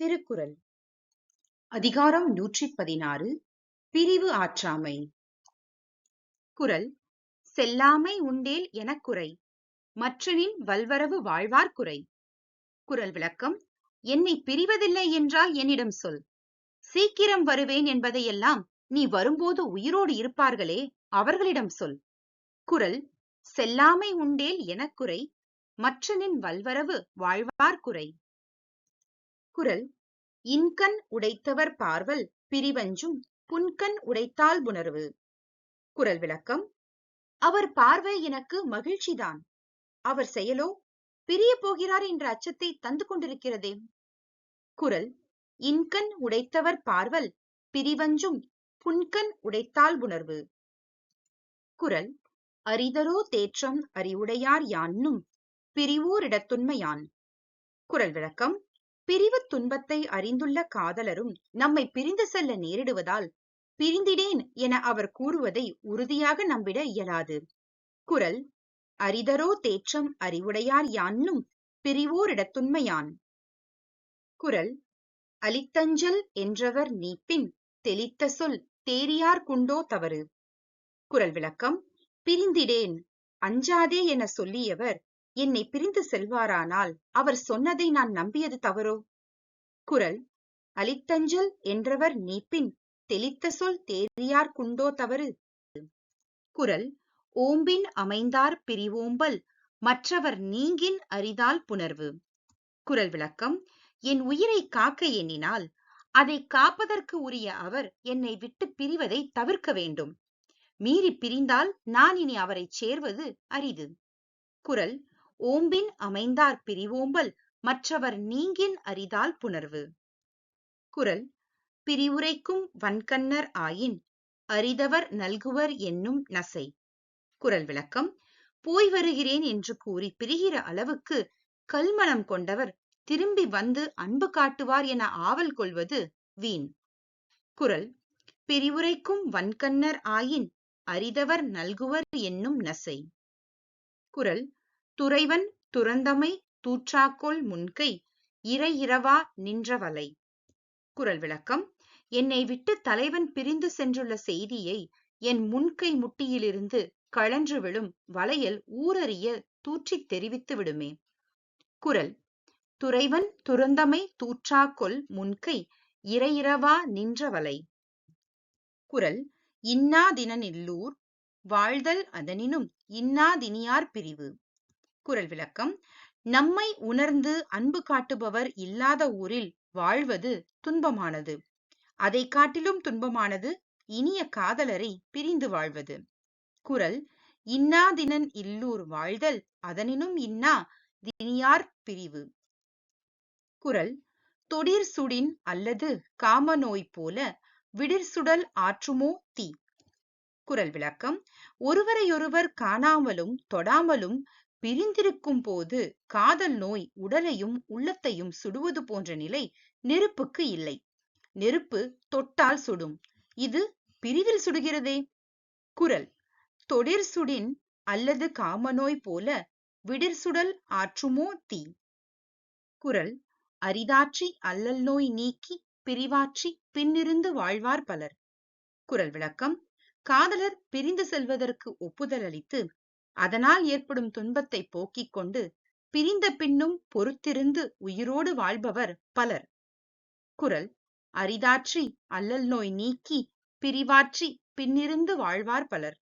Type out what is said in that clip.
திருக்குறள். அதிகாரம் நூற்றி பதினாறு பிரிவு ஆற்றாமை. குரல் செல்லாமை உண்டேல் எனக்குறை மற்றனின் வல்வரவு வாழ்வார் குறை. குறள் விளக்கம் என்னை பிரிவதில்லை என்றால் என்னிடம் சொல். சீக்கிரம் வருவேன் என்பதையெல்லாம் நீ வரும்போது உயிரோடு இருப்பார்களே அவர்களிடம் சொல். குறள் செல்லாமை உண்டேல் எனக்குறை மற்றனின் வல்வரவு வாழ்வார் குறை. குறள் இன்கண் உடைத்தவர் பார்வல் பிரிவஞ்சும் புன்கண் உடைத்தால் புணர்வு. குரல் விளக்கம் அவர் பார்வை எனக்கு மகிழ்ச்சிதான். அவர் செயலோ பிரிய போகிறார் என்ற அச்சத்தை தந்து கொண்டிருக்கிறதே. குரல் இன்கண் உடைத்தவர் பார்வல் பிரிவஞ்சும் புன்கண் உடைத்தால் புணர்வு. குரல் அரிதரோ தேற்றம் அறிவுடையார் யான்னும் பிரிவோரிடத்துண்மையான். குரல் விளக்கம் பிரிவு துன்பத்தை அறிந்துள்ள காதலரும் நம்மை பிரிந்து செல்ல நேரிடுவதால் பிரிந்திடேன் என அவர் கூறுவதை உறுதியாக நம்பிட இயலாது. குரல் அரிதரோ தேற்றம் அறிவுடையார் யான்னும் பிரிவோரிடத்துண்மையான் குரல் அலித்தஞ்சல் என்றவர் நீப்பின் தெளித்த சொல் தேரியார் குண்டோ தவறு குரல் விளக்கம் பிரிந்திடேன் அஞ்சாதே என சொல்லியவர் என்னை பிரிந்து செல்வாரானால் அவர் சொன்னதை நான் நம்பியது தவறோ? குரல் அலித்தஞ்சல் என்றவர் நீப்பின் தெளித்த சொல் தேறியார் குண்டோ தவறு? குரல் ஓம்பின் அமைந்தார் பிரிவோம்பல் மற்றவர் நீங்கின் அரிதால் புணர்வு? குரல் விளக்கம் என் உயிரை காக்க எண்ணினால் அதை காப்பதற்கு உரிய அவர் என்னை விட்டு பிரிவதை தவிர்க்க வேண்டும். மீறி பிரிந்தால் நான் இனி அவரை சேர்வது அரிது. குரல் ஓம்பின் அமைந்தார் பிரிவோம்பல் மற்றவர் நீங்கின் அரிதால் புணர்வு. குரல் பிரிவுரைக்கும் வன்கண்ணர் ஆயின் அரிதவர் நல்குவர் என்னும் நசை. குரல் விளக்கம் போய் வருகிறேன் என்று கூறி பிரிகிற அளவுக்கு கல்மனம் கொண்டவர் திரும்பி வந்து அன்பு காட்டுவார் என ஆவல் கொள்வது வீண். குரல் பிரிவுரைக்கும் வன்கண்ணர் ஆயின் அரிதவர் நல்குவர் என்னும் நசை. குரல் துறைவன் துறந்தமை தூற்றாக்கோள் முன்கை இறை இரவா நின்றவலை குரல் விளக்கம். என்னை விட்டு தலைவன் பிரிந்து சென்றுள்ள செய்தியை என் முன்கை முட்டியிலிருந்து கழன்று விழும் வளையல் ஊரறிய தூற்றித் தெரிவித்து விடுமே. குரல். துறைவன் துறந்தமை தூற்றாக்கொல் முன்கை இறையிறவா நின்ற வலை குறள் இன்னாதினனில்லூர் வாழ்தல் அதனினும் இன்னாதினியார் பிரிவு. குரல் விளக்கம். நம்மை உணர்ந்து அன்பு காட்டுபவர் இல்லாத ஊரில் வாழ்வது துன்பமானது. அதை காட்டிலும் துன்பமானது இனிய காதலரை பிரிந்து வாழ்வது. குரல் இன்னாதினன் இல்லூர் வாழ்தல் அதனினும் இன்னா தினியார் பிரிவு. குரல் தொடிர் சுடின் அல்லது காம நோய் போல விடிர் சுடல் ஆற்றுமோ தீ குரல் விளக்கம் ஒருவரையொருவர் காணாமலும் தொடாமலும் பிரிந்திருக்கும் போது காதல் நோய் உடலையும் உள்ளத்தையும் சுடுவது போன்ற நிலை நெருப்புக்கு இல்லை. நெருப்பு தொட்டால் சுடும். இது பிரிவில் சுடுகிறதே? குரல். தொடிர் சுடின் அல்லது காமநோய் போல விடிர் சுடல் ஆற்றுமோ தீ குரல். அரிதாற்றி அல்லல் நோய் நீக்கி பிரிவாற்றி பின்னிருந்து வாழ்வார் பலர் குரல் விளக்கம். காதலர் பிரிந்து செல்வதற்கு ஒப்புதல் அளித்து அதனால் ஏற்படும் துன்பத்தை போக்கிக் கொண்டு பிரிந்த பின்னும் பொறுத்திருந்து உயிரோடு வாழ்பவர் பலர். குரல் அரிதாற்றி அல்லல் நோய் நீக்கி பிரிவாற்றி பின்னிருந்து வாழ்வார் பலர்.